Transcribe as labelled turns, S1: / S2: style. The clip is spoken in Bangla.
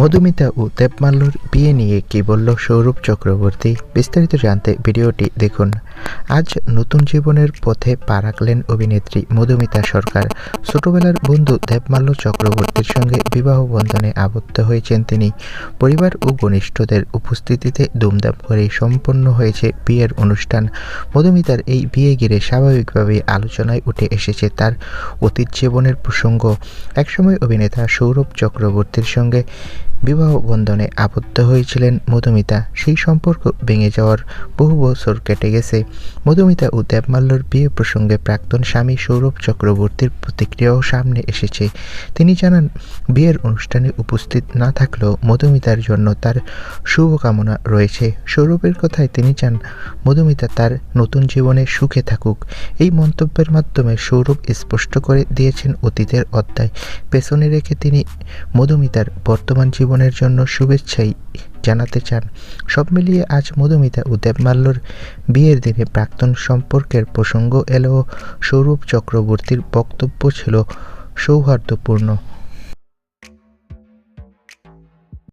S1: মধুমিতা ও দেবমাল্যর বিয়ে নিয়ে কি বলল সৌরভ চক্রবর্তী? বিস্তারিত জানতে ভিডিওটি দেখুন। আজ নতুন জীবনের পথে পা রাখলেন অভিনেত্রী মধুমিতা সরকার। ছোটবেলার বন্ধু দেবমাল্য চক্রবর্তীর সঙ্গে বিবাহ বন্ধনে আবদ্ধ হয়েছেন তিনি। পরিবার ও ঘনিষ্ঠদের উপস্থিতিতে দুমদাম করে সম্পন্ন হয়েছে বিয়ের অনুষ্ঠান। মধুমিতার এই বিয়ে ঘিরে স্বাভাবিকভাবেই আলোচনায় উঠে এসেছে তার অতীত জীবনের প্রসঙ্গ। একসময় অভিনেতা সৌরভ চক্রবর্তীর সঙ্গে বিবাহ বন্ধনে আবদ্ধ হয়েছিলেন মধুমিতা। সেই সম্পর্ক ভেঙে যাওয়ার বহু বছর কেটে গেছে। মধুমিতা ও দেবমাল্যর বিয়ে প্রসঙ্গে প্রাক্তন স্বামী সৌরভ চক্রবর্তীর প্রতিক্রিয়াও সামনে এসেছে। তিনি জানান, বিয়ের অনুষ্ঠানে উপস্থিত না থাকলেও মধুমিতার জন্য তার শুভকামনা রয়েছে। সৌরভের কথায় তিনি চান, মধুমিতা তার নতুন জীবনে সুখে থাকুক। এই মন্তব্যের মাধ্যমে সৌরভ স্পষ্ট করে দিয়েছেন অতীতের অধ্যায়। পেছনে রেখে তিনি মধুমিতার বর্তমান জীবনের জন্য শুভেচ্ছাই জানাতে চান। সব মিলিয়ে আজ মধুমিতা ও দেবমাল্যর বিয়ের দিনে প্রাক্তন সম্পর্কের প্রসঙ্গ এলেও সৌরভ চক্রবর্তীর বক্তব্য ছিল সৌহার্দ্যপূর্ণ।